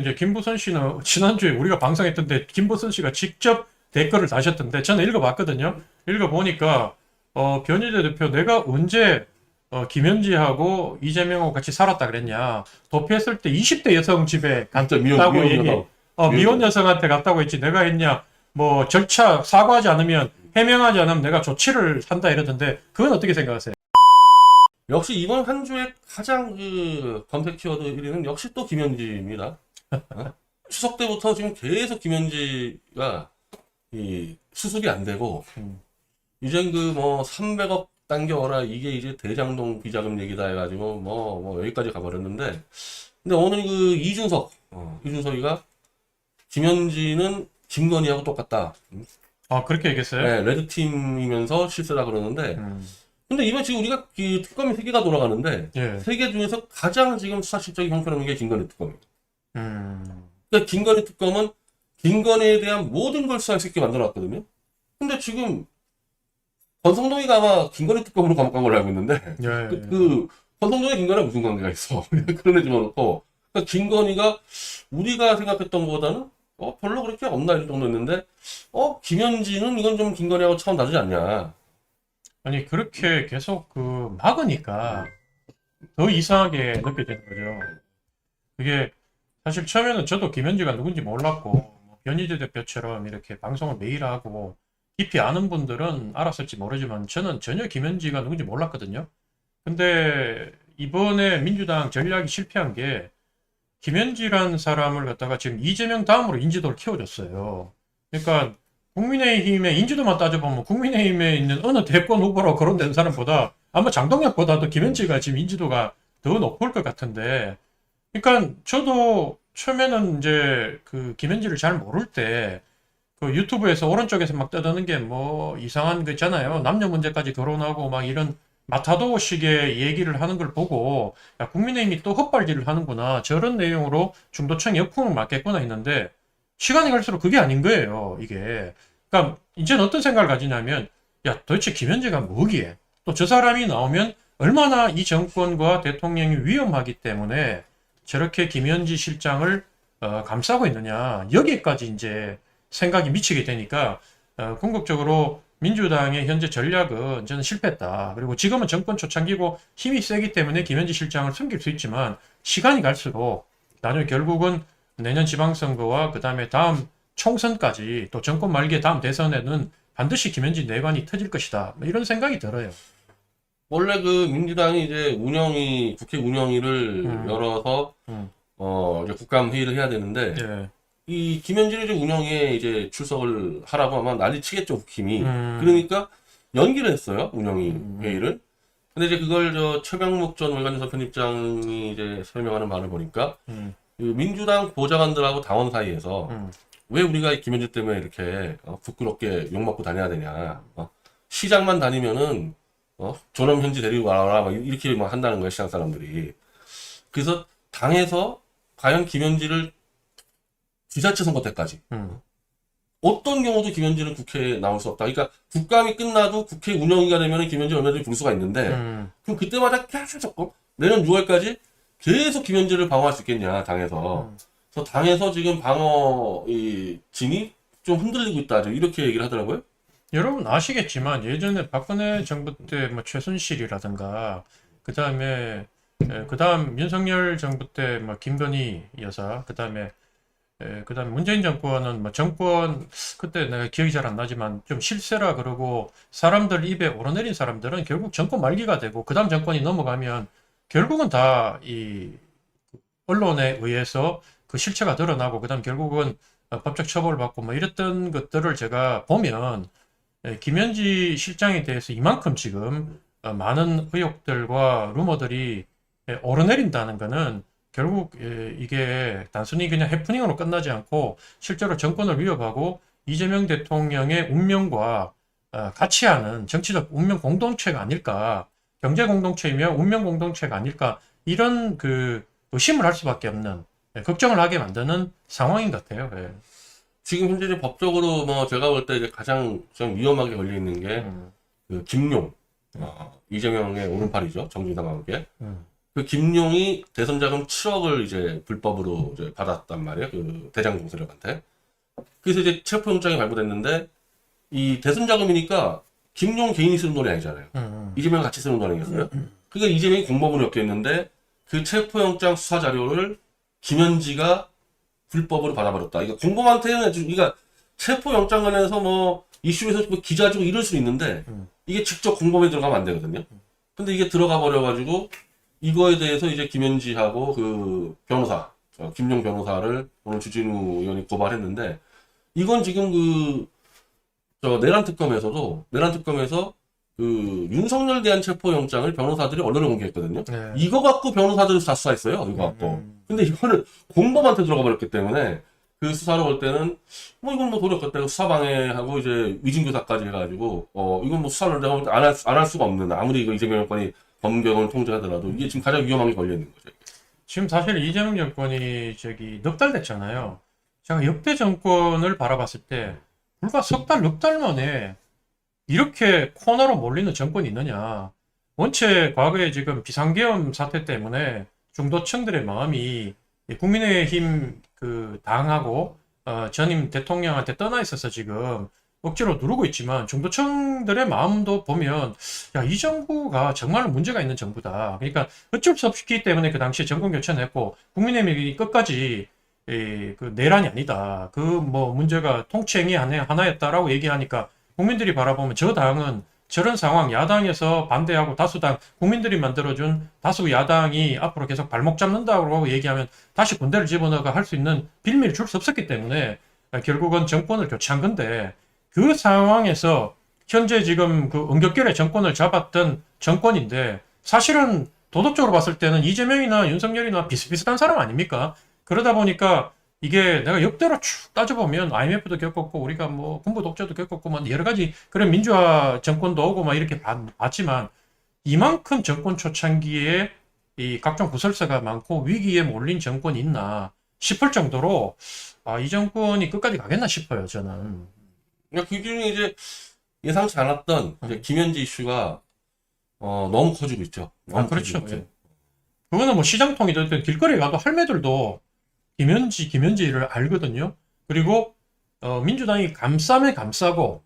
이제 김부선 씨는 지난주에 우리가 방송했던데 김부선 씨가 직접 댓글을 다셨던데 저는 읽어봤거든요. 읽어보니까 어, 변희재 대표 내가 언제 어, 김현지하고 이재명하고 같이 살았다 그랬냐. 도피했을 때 20대 여성 집에 미혼 갔다고 미혼 얘기. 여성. 어, 미혼 미혼 여성한테 갔다고 했지. 내가 했냐. 뭐 절차 사과하지 않으면 해명하지 않으면 내가 조치를 한다 이러던데 그건 어떻게 생각하세요? 역시 이번 한 주에 가장 그 검색 키워드 1위는 역시 또 김현지입니다. 어? 추석 때부터 지금 계속 김현지가 이 수습이 안 되고 음. 이젠 그뭐 300억 당겨와라 이게 이제 대장동 비자금 얘기다 해가지고 뭐, 뭐 여기까지 가버렸는데 근데 오늘 그 이준석 어, 이준석이가 김현지는 김건희하고 똑같다. 아 그렇게 얘기했어요? 네, 레드 팀이면서 실세다 그러는데 음, 근데 이번 지금 우리가 그 특검이 세 개가 돌아가는데 예. 세개 중에서 가장 지금 사실적인 형편없는 게 김건희 특검이에요. 음, 그러니까 김건희 특검은 김건희에 대한 모든 걸 수사할 수 있게 만들어놨거든요. 근데 지금 권성동이가 아마 김건희 특검으로 감옥 간 걸로 알고 있는데 예. 그, 그 권성동이 김건희랑 무슨 관계가 있어? 그런 애 집어넣고 그러니까 김건희가 우리가 생각했던 것보다는 어 별로 그렇게 없나 이 정도였는데 어 김현지는 이건 좀 김건희하고 차원 다르지 않냐? 아니 그렇게 계속 그 막으니까 더 이상하게 느껴지는 거죠. 그게 사실 처음에는 저도 김현지가 누군지 몰랐고 뭐 변희재 대표처럼 이렇게 방송을 매일 하고 깊이 아는 분들은 알았을지 모르지만 저는 전혀 김현지가 누군지 몰랐거든요. 근데 이번에 민주당 전략이 실패한 게 김현지란 사람을 갖다가 지금 이재명 다음으로 인지도를 키워줬어요. 그러니까 국민의힘의 인지도만 따져보면 국민의힘에 있는 어느 대권 후보로 거론된 사람보다 아마 장동혁보다도 김현지가 지금 인지도가 더 높을 것 같은데, 그러니까 저도 처음에는 이제 그 김현지를 잘 모를 때 그 유튜브에서 오른쪽에서 막 떠드는 게 뭐 이상한 거 있잖아요. 남녀 문제까지 거론하고 막 이런 마타도식의 얘기를 하는 걸 보고 야, 국민의힘이 또 헛발질을 하는구나. 저런 내용으로 중도층 역풍을 맞겠구나 했는데 시간이 갈수록 그게 아닌 거예요. 이게. 그러니까 이제는 어떤 생각을 가지냐면 야 도대체 김현재가 뭐기에 또 저 사람이 나오면 얼마나 이 정권과 대통령이 위험하기 때문에 저렇게 김현지 실장을 어, 감싸고 있느냐 여기까지 이제 생각이 미치게 되니까 어, 궁극적으로 민주당의 현재 전략은 저는 실패했다. 그리고 지금은 정권 초창기고 힘이 세기 때문에 김현지 실장을 숨길 수 있지만 시간이 갈수록 나중에 결국은 내년 지방선거와 그 다음에 다음 총선까지 또 정권 말기에 다음 대선에는 반드시 김현지 내관이 터질 것이다. 뭐 이런 생각이 들어요. 원래 그 민주당이 이제 운영위 국회 운영위를 음. 열어서 음. 어 이제 국감 회의를 해야 되는데 예. 이 김현진이 이제 운영위에 이제 출석을 하라고 하면 난리 치겠죠 국힘이 음. 그러니까 연기를 했어요 운영위 음. 회의를 근데 이제 그걸 저 최병목 전 월간조사 편집장이 이제 설명하는 바를 보니까 음. 그 민주당 보좌관들하고 당원 사이에서 음. 왜 우리가 이 김현진 때문에 이렇게 어, 부끄럽게 욕 먹고 다녀야 되냐 어, 시장만 다니면은 어, 존엄 현지 데리고 와라 막 이렇게 막 한다는 거예요 시장 사람들이 그래서 당에서 과연 김현지를 지자체 선거 때까지 음. 어떤 경우도 김현지는 국회에 나올 수 없다. 그러니까 국감이 끝나도 국회 운영위가 되면 김현지 얼마든지 부를 수가 있는데 음. 그럼 그때마다 계속 어? 내년 6월까지 계속 김현지를 방어할 수 있겠냐 당에서. 음. 그래서 당에서 지금 방어 이 진이 좀 흔들리고 있다. 좀 이렇게 얘기를 하더라고요. 여러분 아시겠지만 예전에 박근혜 정부 때 뭐 최순실이라든가 그 다음에 그 다음 윤석열 정부 때 뭐 김건희 여사 그 다음에 그 다음에 문재인 정권은 뭐 정권 그때 내가 기억이 잘 안 나지만 좀 실세라 그러고 사람들 입에 오르내린 사람들은 결국 정권 말기가 되고 그 다음 정권이 넘어가면 결국은 다 이 언론에 의해서 그 실체가 드러나고 그 다음 결국은 어, 법적 처벌을 받고 뭐 이랬던 것들을 제가 보면 예, 김현지 실장에 대해서 이만큼 지금 어, 많은 의혹들과 루머들이 예, 오르내린다는 것은 결국 예, 이게 단순히 그냥 해프닝으로 끝나지 않고 실제로 정권을 위협하고 이재명 대통령의 운명과 어, 같이 하는 정치적 운명 공동체가 아닐까 경제 공동체이며 운명 공동체가 아닐까 이런 그 의심을 할 수밖에 없는 예, 걱정을 하게 만드는 상황인 것 같아요. 예. 지금 현재 법적으로 뭐 제가 볼 때 이제 가장 좀 위험하게 걸려 있는 게 음, 그 김용 어, 이재명의 오른팔이죠 정진상과 함께 음. 그 김용이 대선 자금 7억을 이제 불법으로 이제 받았단 말이에요. 그 대장동 세력한테. 그래서 이제 체포영장이 발부됐는데 이 대선 자금이니까 김용 개인이 쓰는 돈이 아니잖아요. 음, 이재명 같이 쓰는 돈 아니겠어요? 그러니까 이재명이 공범으로 엮였는데 그 체포영장 수사 자료를 김현지가 불법으로 받아버렸다. 이거 공범한테는 지금 그러니까 체포영장 관련해서 뭐 이슈에서 뭐 기자 주고 이럴 수 있는데 음. 이게 직접 공범에 들어가면 안 되거든요. 근데 이게 들어가 버려가지고 이거에 대해서 이제 김현지하고 그 변호사 어, 김용 변호사를 오늘 주진우 의원이 고발했는데 이건 지금 그 저 내란 특검에서도 내란 특검에서 그 윤석열 대한 체포영장을 변호사들이 언론에 공개했거든요. 네. 이거 갖고 변호사들을 다 수사했어요. 이거 갖고. 음. 근데 이거는 공범한테 들어가 버렸기 때문에 그 수사로 볼 때는 뭐 이건 뭐 도력했다고 수사방해하고 이제 위증교사까지 해가지고 어 이건 뭐 수사를 내가 안할 안할 수가 없는 아무리 이거 이재명 정권이 범경을 통제하더라도 이게 지금 가장 위험한 게 걸려 있는 거죠. 지금 사실 이재명 정권이 저기 넉 달 됐잖아요. 제가 역대 정권을 바라봤을 때 불과 석 달, 넉 달 만에 이렇게 코너로 몰리는 정권이 있느냐. 원체 과거에 지금 비상계엄 사태 때문에 중도층들의 마음이 이 국민의힘 그 당하고 어, 전임 대통령한테 떠나 있어서 지금 억지로 누르고 있지만 중도층들의 마음도 보면 야, 이 정부가 정말로 문제가 있는 정부다. 그러니까 어쩔 수 없기 때문에 그 당시에 정권 교체를 했고 국민의힘이 끝까지 이, 그 내란이 아니다. 그 뭐 문제가 통치행위 하나- 하나였다라고 얘기하니까 국민들이 바라보면 저 당은 저런 상황 야당에서 반대하고 다수당 국민들이 만들어준 다수 야당이 앞으로 계속 발목 잡는다고 얘기하면 다시 군대를 집어넣어가 할수 있는 빌미를 줄 수 없었기 때문에 결국은 정권을 교체한 건데 그 상황에서 현재 지금 그 은격결에 정권을 잡았던 정권인데 사실은 도덕적으로 봤을 때는 이재명이나 윤석열이나 비슷비슷한 사람 아닙니까? 그러다 보니까 이게 내가 역대로 쭉 따져보면 IMF도 겪었고 우리가 뭐 군부 독재도 겪었고 뭐 여러 가지 그런 민주화 정권도 오고 막 이렇게 봤- 봤지만 이만큼 정권 초창기에 이 각종 구설사가 많고 위기에 몰린 정권이 있나 싶을 정도로 아, 이 정권이 끝까지 가겠나 싶어요 저는. 그러니까 그 중에 이제 예상치 않았던 이제 김현지 이슈가 어 너무 커지고 있죠. 너무 아, 그렇죠. 예. 그거는 뭐 시장통이 됐든 길거리에 가도 할매들도 김현지, 김현지를 알거든요. 그리고 어, 민주당이 감싸면 감싸고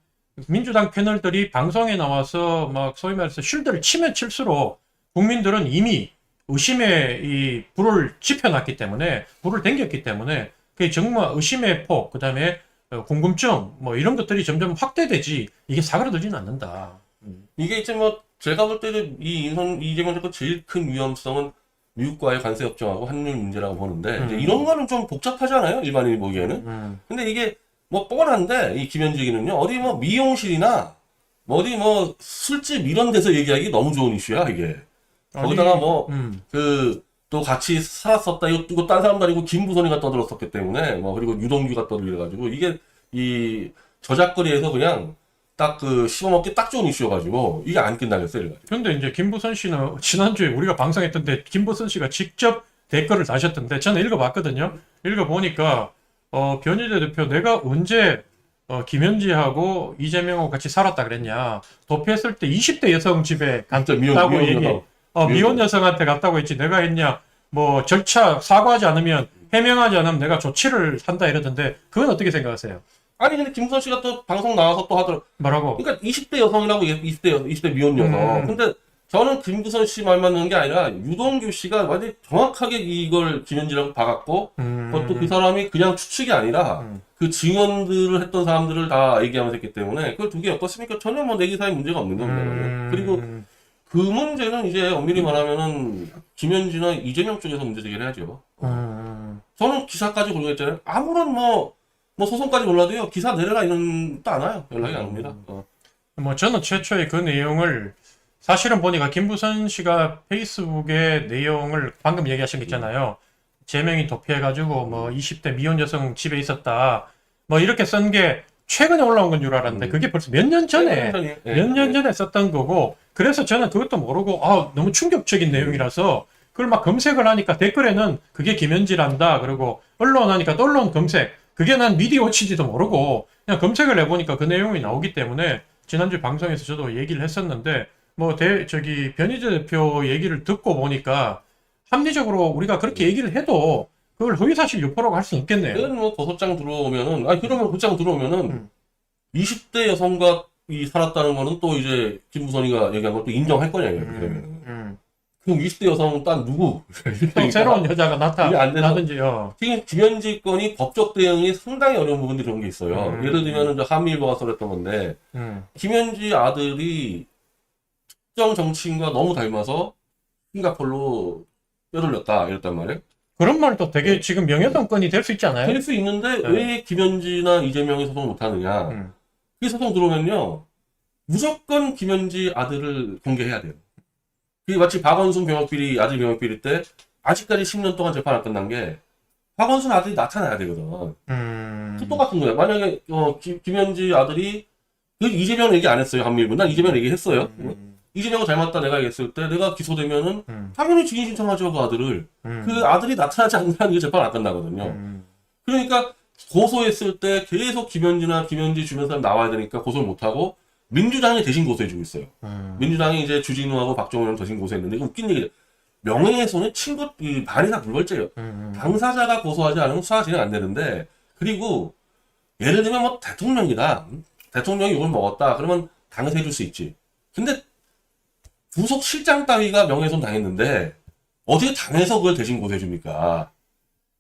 민주당 패널들이 방송에 나와서 막 소위 말해서 쉴드를 치면 칠수록 국민들은 이미 의심의 이 불을 지펴놨기 때문에 불을 댕겼기 때문에 그 정말 의심의 폭, 그다음에 어, 궁금증 뭐 이런 것들이 점점 확대되지 이게 사그라들지는 않는다. 음. 이게 이제 뭐 제가 볼 때는 이 인선 이재명 정권 제일 큰 위험성은 미국과의 관세 협정하고 환율 문제라고 보는데 음. 이런 거는 좀 복잡하잖아요 일반인이 보기에는. 음. 근데 이게 뭐 뻔한데 이 김현지기는요 어디 뭐 미용실이나 뭐 어디 뭐 술집 이런 데서 얘기하기 너무 좋은 이슈야 이게. 거기다가 뭐 음. 그또 같이 살았었다. 이거, 이거 딴 사람도 아니고 김부선이가 떠들었었기 때문에 뭐 그리고 유동규가 떠들려가지고 이게 이 저작거리에서 그냥 딱 그 씹어먹기 딱 좋은 이슈여가지고 이게 안 끝나겠어요. 이래가지고. 근데 이제 김부선 씨는 지난주에 우리가 방송했던데 김부선 씨가 직접 댓글을 다셨던데 저는 읽어봤거든요. 읽어보니까 어, 변희재 대표 내가 언제 어, 김현지하고 이재명하고 같이 살았다 그랬냐. 도피했을 때 20대 여성 집에 진짜 미혼 갔다고 미혼 얘기. 여성. 어, 미혼 미혼 여성한테 갔다고 했지. 내가 했냐. 뭐 절차 사과하지 않으면 해명하지 않으면 내가 조치를 한다 이러던데 그건 어떻게 생각하세요? 아니 근데 김부선 씨가 또 방송 나와서 또 하더라. 뭐라고? 그러니까 20대 여성이라고 얘기- 20대 여- 20대 미혼 여성. 음. 근데 저는 김부선 씨 말만 듣는 게 아니라 유동규 씨가 완전히 정확하게 이걸 김현지라고 봐갖고 음, 그것도 그 사람이 그냥 추측이 아니라 음. 그 증언들을 했던 사람들을 다 얘기하면서 했기 때문에 그걸 두 개 엮었으니까 전혀 뭐 내기사에 문제가 없는 겁니다. 음. 그리고 그 문제는 이제 엄밀히 말하면은 김현지나 이재명 쪽에서 문제 제기를 해야죠. 음. 저는 기사까지 골고했잖아요. 아무런 뭐, 뭐 소송까지 몰라도요. 기사 내려라 이런 또안 와요. 연락이 안 옵니다. 어. 뭐 저는 최초에 그 내용을 사실은 보니까 김부선 씨가 페이스북에 내용을 방금 얘기하신 거 있잖아요. 제명이 도피해가지고 뭐 20대 미혼 여성 집에 있었다. 뭐 이렇게 쓴 게 최근에 올라온 건 줄 알았는데 음. 그게 벌써 몇 년 전에 네, 몇년 전에 썼던 거고 그래서 저는 그것도 모르고 아 너무 충격적인 내용이라서 그걸 막 검색을 하니까 댓글에는 그게 김현지란다 그리고 언론 하니까 또 언론 검색 그게 난 미디어치지도 모르고 그냥 검색을 해보니까 그 내용이 나오기 때문에 지난주 방송에서 저도 얘기를 했었는데 뭐 대, 저기 변희재 대표 얘기를 듣고 보니까 합리적으로 우리가 그렇게 얘기를 해도 그걸 허위사실 유포라고 할 수는 없겠네요. 그건 뭐 고소장 들어오면은 아니 그러면 고소장 들어오면은 음. 20대 여성과 이 살았다는 거는 또 이제 김무선이가 얘기한 것도 인정할 거냐 이렇게 되면 음. 그럼 20대 여성은 딴 누구 또 새로운 여자가 이게 안 돼서- 나타나든지요. 지금 김현지 건이 법적 대응이 상당히 어려운 부분들이 그런 게 있어요. 음. 예를 들면은 저 한미일보가 써냈던 건데 음. 김현지 아들이 특정 정치인과 너무 닮아서 싱가폴로 뼈돌렸다 이랬단 말이에요. 그런 말도 되게 지금 명예훼손 건이 될 수 있지 않아요? 될 수 있는데 네. 왜 김현지나 이재명이 소송 못하느냐? 음. 이 소송 들어오면요 무조건 김현지 아들을 공개해야 돼요. 그게 마치 박원순 병역비리 아들 병역비리 때 아직까지 10년 동안 재판 안 끝난 게 박원순 아들이 나타나야 되거든. 음. 또 똑같은 거야. 만약에 어, 김, 김현지 아들이 그 이재명 얘기 안 했어요 한미일보. 난 이재명 얘기했어요. 음. 이재명을 닮았다 내가 얘기했을 때 내가 기소되면은 음. 당연히 증인 신청하죠 그 아들을. 음. 그 아들이 나타나지 않는 게 재판 안 끝나거든요. 음. 그러니까 고소했을 때 계속 김현지나 김현지 주변 사람 나와야 되니까 고소를 못하고 민주당이 대신 고소해주고 있어요. 음. 민주당이 이제 주진우하고 박정우랑 대신 고소했는데 이거 웃긴 얘기죠. 명예훼손은 친구 이다 불벌죄예요. 음. 당사자가 고소하지 않으면 수사 진행 안 되는데 그리고 예를 들면 뭐 대통령이다. 대통령이 이걸 먹었다. 그러면 당에서 해줄 수 있지. 근데 부속 실장 따위가 명예훼손 당했는데 어떻게 당에서 그걸 대신 고소해 줍니까?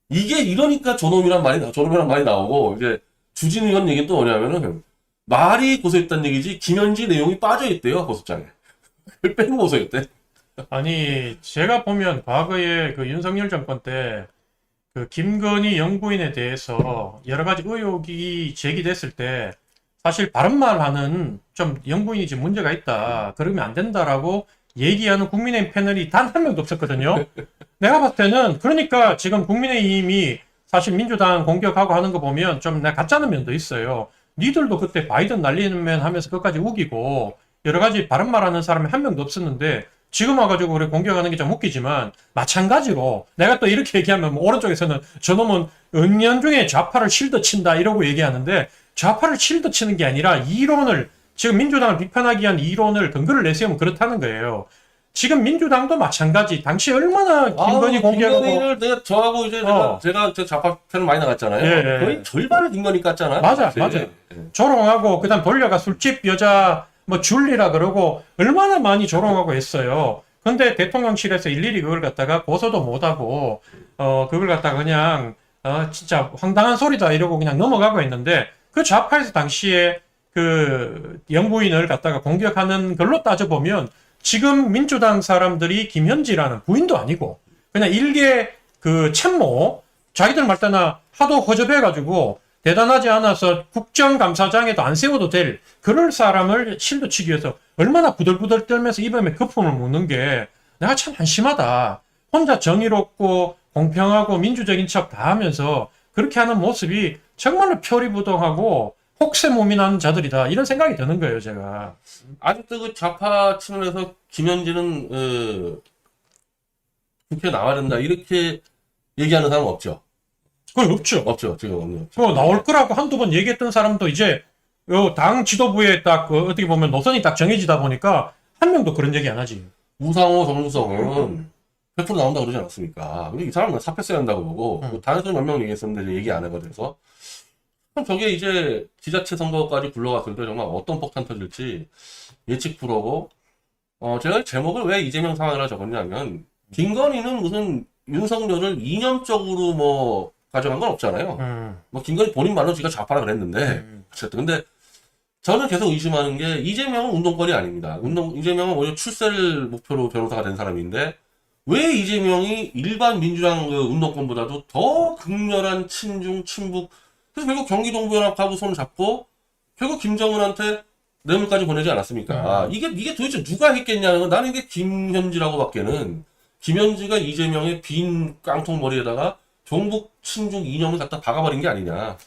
이게 이러니까 저놈이란 말이 나, 저놈이란 말이 나오고 이제 주진 의원 얘기는 또 뭐냐면은 말이 고소했다는 얘기지 김현지 내용이 빠져 있대요 고소장에. 빼고 고소했대. 아니 제가 보면 과거에 그 윤석열 정권 때 그 김건희 영부인에 대해서 여러 가지 의혹이 제기됐을 때 사실 바른 말 하는 좀 영부인이 지금 문제가 있다 그러면 안 된다라고 얘기하는 국민의힘 패널이 단 한 명도 없었거든요. 내가 봤을 때는 그러니까 지금 국민의힘이 사실 민주당 공격하고 하는 거 보면 좀 내가 가짜는 면도 있어요. 니들도 그때 바이든 날리는 하면서 끝까지 우기고 여러 가지 바른 말하는 사람이 한 명도 없었는데 지금 와가지고 그래 공격하는 게 좀 웃기지만 마찬가지로 내가 또 이렇게 얘기하면 뭐 오른쪽에서는 저놈은 은연중에 좌파를 실드 친다 이러고 얘기하는데 좌파를 실드 치는 게 아니라 이론을 지금 민주당을 비판하기 위한 이론을 근거를 내세우면 그렇다는 거예요. 지금 민주당도 마찬가지. 당시 얼마나 김건희 공개하고 김건희를 내가 저하고 이제 제가 어. 제가 제 좌파 편을 많이 나갔잖아요. 예, 예. 거의 절반을 김건희 깠잖아요. 맞아, 사실. 맞아. 예. 조롱하고 그다음 돌려가 술집 여자 뭐 줄리라 그러고 얼마나 많이 조롱하고 했어요. 근데 대통령실에서 일일이 그걸 갖다가 고소도 못하고 어 그걸 갖다가 그냥 어 진짜 황당한 소리다 이러고 그냥 넘어가고 했는데 그 좌파에서 당시에 그 영부인을 갖다가 공격하는 걸로 따져 보면 지금 민주당 사람들이 김현지라는 부인도 아니고 그냥 일개 그 참모 자기들 말 때나 하도 허접해가지고 대단하지 않아서 국정감사장에도 안 세워도 될 그럴 사람을 실드 치기 위해서 얼마나 부들부들 떨면서 입에 거품을 묻는 게 내가 참 한심하다. 혼자 정의롭고 공평하고 민주적인 척 다 하면서 그렇게 하는 모습이 정말로 표리부동하고 혹세무민한 자들이다. 이런 생각이 드는 거예요, 제가. 아직도 그 좌파 측면에서 김현지는 어, 국회 나와야 된다 이렇게 얘기하는 사람 은 없죠. 그거 없죠. 없죠. 지금 없는. 그거 나올 거라고 한두 번 얘기했던 사람도 이제 요당 지도부에 딱 그 어떻게 보면 노선이 딱 정해지다 보니까 한 명도 그런 얘기 안 하지. 우상호 정무성은 100% 나온다 그러지 않았습니까? 근데 이 사람은 사표 써야 한다고 보고 음. 뭐 다른 사람 몇명 얘기했었는데 얘기 안 하고 돼서 그럼 저게 이제 지자체 선거까지 굴러갔을 때 정말 어떤 폭탄 터질지 예측 불허고 어 제가 제목을 왜 이재명 상황이라 적었냐면 김건희는 무슨 윤석열을 이념적으로 뭐 가져간 건 없잖아요. 음. 뭐 김건희 본인 말로 지가 좌파라 그랬는데 음. 어쨌든 근데 저는 계속 의심하는 게 이재명은 운동권이 아닙니다. 운동 이재명은 오히려 출세를 목표로 변호사가 된 사람인데 왜 이재명이 일반 민주당 그 운동권보다도 더 극렬한 친중 친북 그래서 결국 경기동부연합하고 손을 잡고 결국 김정은한테 뇌물까지 보내지 않았습니까? 이게 이게 도대체 누가 했겠냐는 건 나는 이게 김현지라고밖에는 김현지가 이재명의 빈 깡통 머리에다가 종북 친중 이념을 갖다 박아버린 게 아니냐.